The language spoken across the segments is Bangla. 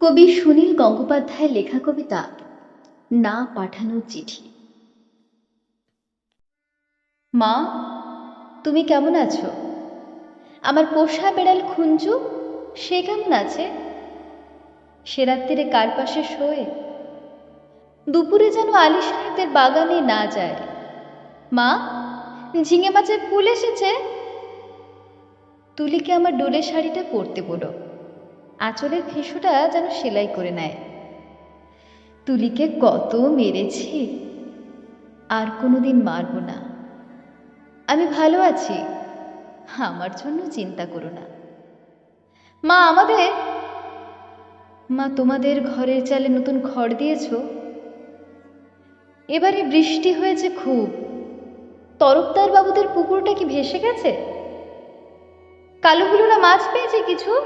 কবি সুনীল গঙ্গোপাধ্যায়ের লেখা কবিতা না পাঠানো চিঠি। মা, তুমি কেমন আছো? আমার পোষা বেড়াল খুঞ্জু, সে কেমন আছে? সে রাত্রিরে কার পাশে শোয়ে? দুপুরে যেন আলী সাহেবদের বাগানে না যায়। মা, ঝিঙে মাছের ফুল এসেছে? তুলিকে আমার ডোলে শাড়িটা পরতে বলো? আঁচলের ফেসুটা যেন সেলাই করে নেয়। তুলিকে কত মেরেছি, আর কোনোদিন মারব না। আমি ভালো আছি, আমার জন্য চিন্তা করো না। মা, আমাদের, মা, তোমাদের ঘরের চালে নতুন খড় দিয়েছ? এবারে বৃষ্টি হয়েছে খুব। তরফদার বাবুদের পুকুরটা কি ভেসে গেছে? কালুগুলোরা মাছ পেয়েছে কিছু?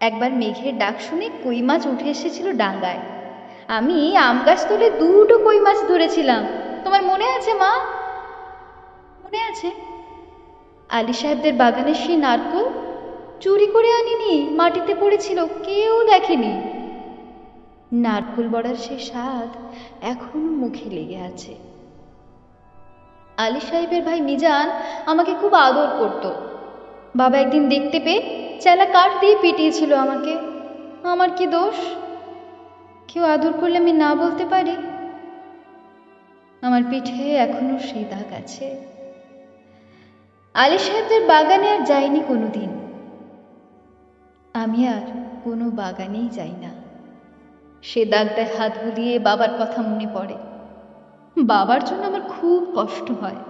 একবার মেঘের ডাক শুনে কই মাছ উঠে এসেছিল ডাঙ্গায়। আমি আম গাছ তুলে দুটো কই মাছ ধরেছিলাম। তোমার মনে আছে, মা? মনে আছে। আলী সাহেবদের বাগানের সেই নারকোল চুরি করে আনিনি, মাটিতে পড়েছিল, কেউ দেখেনি। নারকোল বড়ার সে স্বাদ এখনও মুখে লেগে আছে। আলী সাহেবের ভাই মিজান আমাকে খুব আদর করত। বাবা একদিন দেখতে পেয়ে চেলা কাঠ দিয়ে পিটিয়েছিল আমাকে। আমার কি দোষ? কেউ আদর করলে আমি না বলতে পারি? আমার পিঠে এখনও সেই দাগ আছে। আলী সাহেবদের বাগানে আর যাইনি কোনো দিন আমি আর কোনো বাগানেই যাই না। সে দাগটায় হাত বুলিয়ে বাবার কথা মনে পড়ে। বাবার জন্য আমার খুব কষ্ট হয়।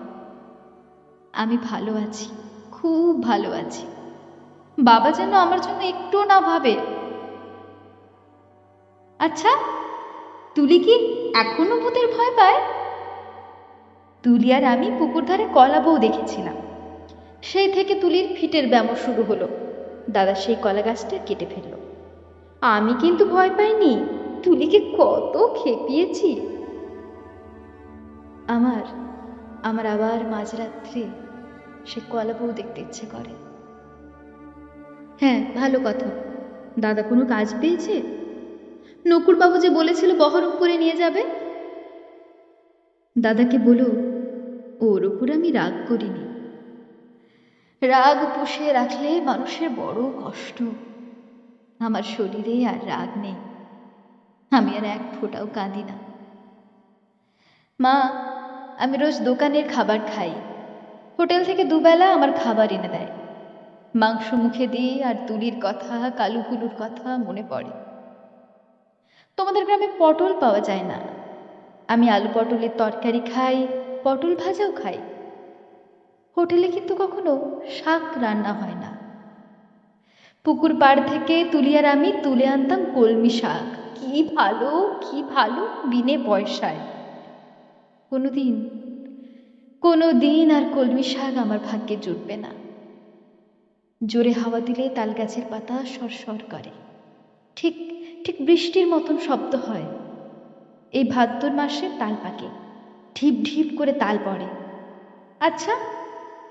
আমি ভালো আছি, খুব ভালো আছি। বাবা যেন আমার জন্য একটুও না ভাবে। আচ্ছা তুলি কি এখনও ভূতের ভয় পায়? তুলি আর আমি পুকুর ধারে কলা বউ দেখেছিলাম। সেই থেকে তুলির ফিটের ব্যামো শুরু হলো। দাদা সেই কলা গাছটা কেটে ফেলল। আমি কিন্তু ভয় পাইনি, তুলিকে কত খেপিয়েছি। আমার আমার আবার মাঝরাত্রে সে কলা বউ দেখতে ইচ্ছে করে। হ্যাঁ ভালো কথা। দাদা কোনো কাজ পেয়েছে? নকুরবাবু যে বলেছিল বহরমপুরে নিয়ে যাবে? দাদাকে বলো, ওর ওপর আমি রাগ করিনি। রাগ পুষে রাখলে মানুষের বড় কষ্ট। আমার শরীরে আর রাগ নেই। আমি আর এক ফোঁটাও কাঁদি না। মা, আমি রোজ দোকানের খাবার খাই। হোটেল থেকে দুবেলা আমার খাবার এনে দেয়। মাংস মুখে দিই আর তুলির কথা কালুকুলুর কথা মনে পড়ে। তোমাদের গ্রামে পটল পাওয়া যায় না। আমি আলু পটলের তরকারি খাই, পটল ভাজাও খাই। হোটেলে কিন্তু কখনো শাক রান্না হয় না। পুকুর পাড় থেকে তুলি আর আমি তুলে আনতাম কলমি শাক। কি ভালো কি ভালো, বিনে পয়সায়। কোনো দিন কোনো দিন আর কলমি শাক আমার ভাগ্যে জুটবে না। জোরে হাওয়া দিলে তাল গাছের পাতা সরসর করে। ঠিক ঠিক বৃষ্টির মতন শব্দ হয়। এই ভাদ্র মাসে তাল পাকে। ঢিপ ঢিপ করে তাল পড়ে। আচ্ছা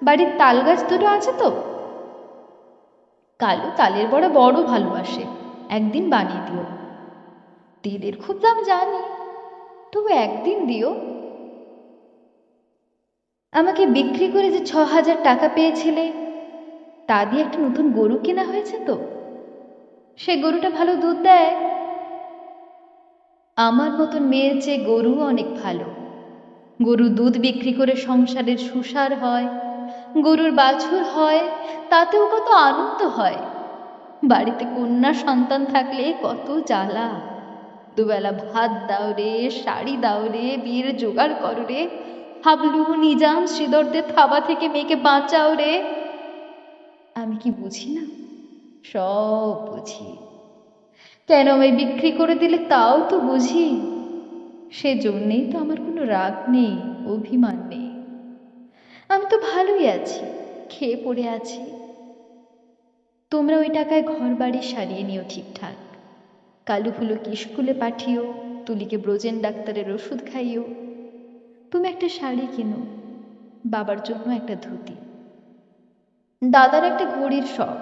বাড়ির তাল গাছ দুটো আছে তো? কালু তালের বড়া বড় ভালোবাসে। একদিন বানিয়ে দিও। দিদির খুব দাম জানি। তবু একদিন দিও। আমাকে বিক্রি করে যে ছ হাজার টাকা পেয়েছিলে তা দিয়ে একটা নতুন গরু কেনা হয়েছে তো। সে গরুটা ভালো দুধ দেয়। আমার মতন মেয়ের চেয়ে গরু অনেক ভালো। গরু দুধ বিক্রি করে সংসারের সুসার হয়, গরুর বাছুর হয়, তাতেও কত আনন্দ হয়। বাড়িতে কন্যা সন্তান থাকলে কত জ্বালা। দুবেলা ভাত দাও রে, শাড়ি দাও রে, বিয়ের জোগাড় করো রে। হাবলু, নিজাম, শ্রীধরদের থাবা থেকে মেয়েকে বাঁচাও রে। আমি কি বুঝি না? সব বুঝি। কেন আমায় বিক্রি করে দিলে তাও তো বুঝি। সেজন্যেই তো আমার কোনো রাগ নেই, অভিমান নেই। আমি তো ভালোই আছি, খেয়ে পড়ে আছি। তোমরা ওই টাকায় ঘর বাড়ি সারিয়ে নিও ঠিকঠাক। কালু ফুলুকে স্কুলে পাঠিও, তুলিকে ব্রোজেন ডাক্তারের ওষুধ খাইও। তুমি একটা শাড়ি কিনো, বাবার জন্য একটা ধুতি। দাদার একটা ঘড়ির শখ।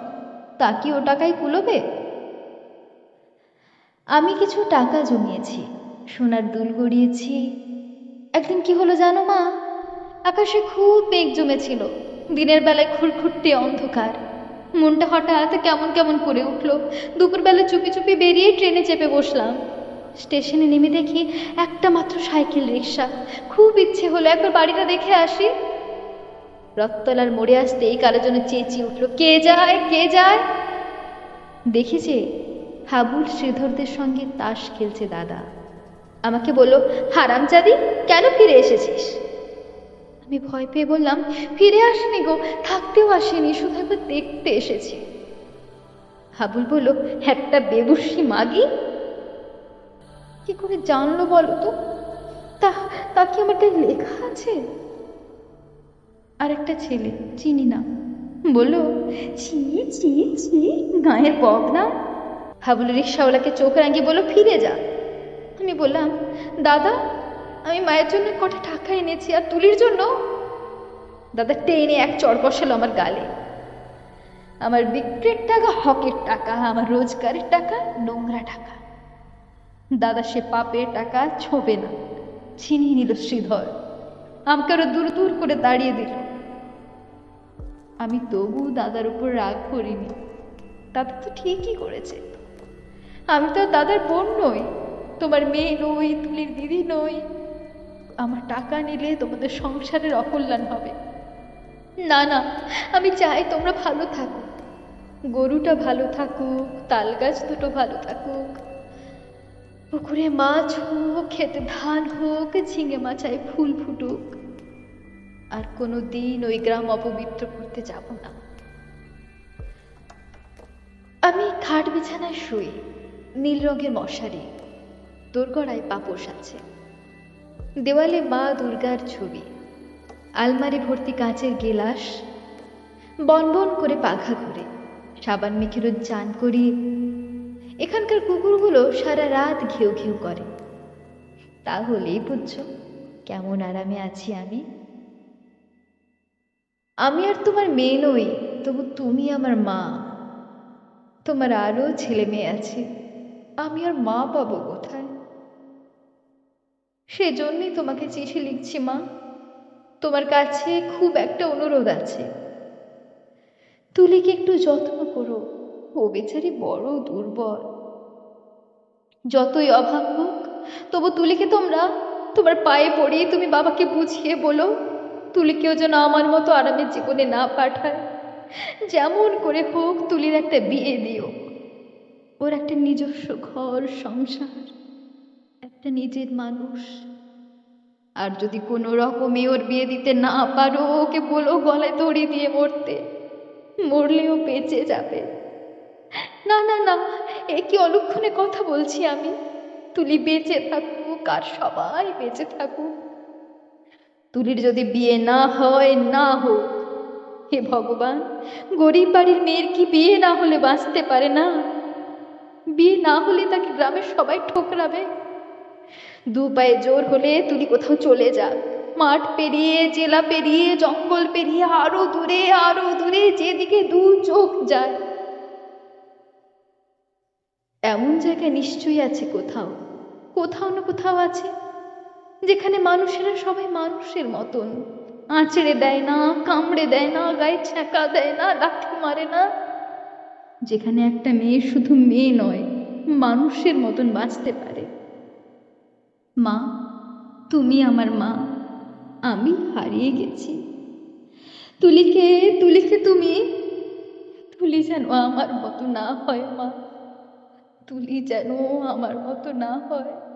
তা কি ও টাকায় কুলোবে? আমি কিছু টাকা জমিয়েছি, সোনার দুল গড়িয়েছি। একদিন কি হলো জানো মা? আকাশে খুব মেঘ জমেছিল, দিনের বেলায় খুরখুট্টে অন্ধকার। মনটা হঠাৎ কেমন কেমন করে উঠল। দুপুরবেলা চুপি চুপি বেরিয়ে ট্রেনে চেপে বসলাম। স্টেশনে নেমে দেখি একটা মাত্র সাইকেল রিক্সা খুব ইচ্ছে হলো একবার বাড়িটা দেখে আসি। রথতলার মোড়ে আসতেই কারও জন্য চেঁচিয়ে উঠল, কে যায় কে যায়? দেখি যে, হাবুল শ্রীধরদের সঙ্গে তাস খেলছে, দাদা। আমাকে বলল হারামজাদি, কেন ফিরে এসেছিস? আমি ভয় পেয়ে বললাম, ফিরে আসিনি গো, থাকতেও আসিনি, শুধু একবার দেখতে এসেছি। হাবুল বলল, একটা বেবুসি মাগি? কি করে জানলো বলো তো? তা তা কি আমার লেখা আছে? আর একটা ছেলে, চিনি না। বলল, ছি ছি ছি, গায়ের পক না। হাবুল রিক্সাওয়ালাকে চোখ রাঙিয়ে বলল, ফিরে যা। আমি বললাম, দাদা, আমি মায়ের জন্য কটা টাকা এনেছি আর তুলির জন্য। দাদা টেনে এক চড় বসালো আমার গালে। আমার বিক্রির টাকা, হকের টাকা, আমার রোজগারের টাকা, নোংরা টাকা। দাদা সে পাপের টাকা ছোবে না। ছিনিয়ে নিল শ্রীধর। আমাকে আরও দূর দূর করে দাঁড়িয়ে দিল। আমি তবু দাদার উপর রাগ করিনি। দাদা তো ঠিকই করেছে। আমি তো দাদার বোন নই। তোমার মেয়ে নই, তুলির দিদি নই। আমার টাকা নিলে তোমাদের সংসারের অকল্যাণ হবে। না না, আমি চাই তোমরা ভালো থাকো। গরুটা ভালো থাকুক তাল গাছ দুটো ভালো থাকুক। পুকুরে মাছ হোক খেতে ধান হোক, ঝিঙে মাচায় ফুল ফুটুক। আর কোনো দিন ওই গ্রাম অপবিত্র করতে যাব না। আমি খাট বিছানায় শুই, নীল রঙের মশারি, দোরগড়ায় পাপোশ আছে। দেওয়ালে মা দুর্গার ছবি, আলমারি ভর্তি কাঁচের গেলাস, বনবন করে পাখা ঘুরে, সাবান মেখে রোজ চান করি। এখানকার কুকুরগুলো সারা রাত ঘেউ ঘেউ করে। তাহলেই বুঝছ কেমন আরামে আছি আমি। আমি আর তোমার মেয়ে নই, তবু তুমি আমার মা। তোমার আরও ছেলে মেয়ে আছে, আমি আর মা পাবো কোথায়? সেজন্যই তোমাকে চিঠি লিখছি, মা। তোমার কাছে খুব একটা অনুরোধ আছে। তুলিকে একটু যত্ন করো, ও বেচারি বড় দুর্বল। যতই অভাব হোক, তবু তুলিকে তোমরা, তোমার পায়ে পড়িয়ে তুমি বাবাকে বুঝিয়ে বলো। তুলিকেও যেন আমার মতো আরামের জীবনে না পাঠায়। যেমন করে হোক তুলির একটা বিয়ে দিও। ওর একটা নিজস্ব ঘর, সংসার, একটা নিজের মানুষ। আর যদি কোনো রকমে ওর বিয়ে দিতে না পারো, ওকে বলো গলায় দড়ি দিয়ে মরতে। মরলেও বেঁচে যাবে। না না না, এ কি অলক্ষণে কথা বলছি আমি? তুলি বেঁচে থাকুক আর সবাই বেঁচে থাকুক। তুলির যদি বিয়ে না হয়, না হোক। হে ভগবান, গরিব বাড়ির মেয়ের কি বিয়ে না হলে বাঁচতে পারে না? বিয়ে না হলে তাকে গ্রামের সবাই ঠোকরাবে। দু পায়ে জোর হলে তুলি কোথাও চলে যাক মাঠ পেরিয়ে, জেলা পেরিয়ে, জঙ্গল পেরিয়ে, আরও দূরে আরও দূরে, যেদিকে দু চোখ যায়। এমন জায়গায় নিশ্চয়ই আছে কোথাও কোথাও না কোথাও আছে। যেখানে মানুষেরা সবাই মানুষের মতন। আঁচড়ে দেয় না, কামড়ে দেয় না, গায়ে ছ্যাঁকা দেয় না, লাথি মারে না। যেখানে একটা মেয়ে শুধু মেয়ে নয়, মানুষের মতন বাঁচতে পারে। মা, তুমি আমার মা, আমি হারিয়ে গেছি। তুলিকে তুলিকে তুমি, তুলি যেন আমার মতো না হয়, মা। তুলি যেন আমার মতো না হয়।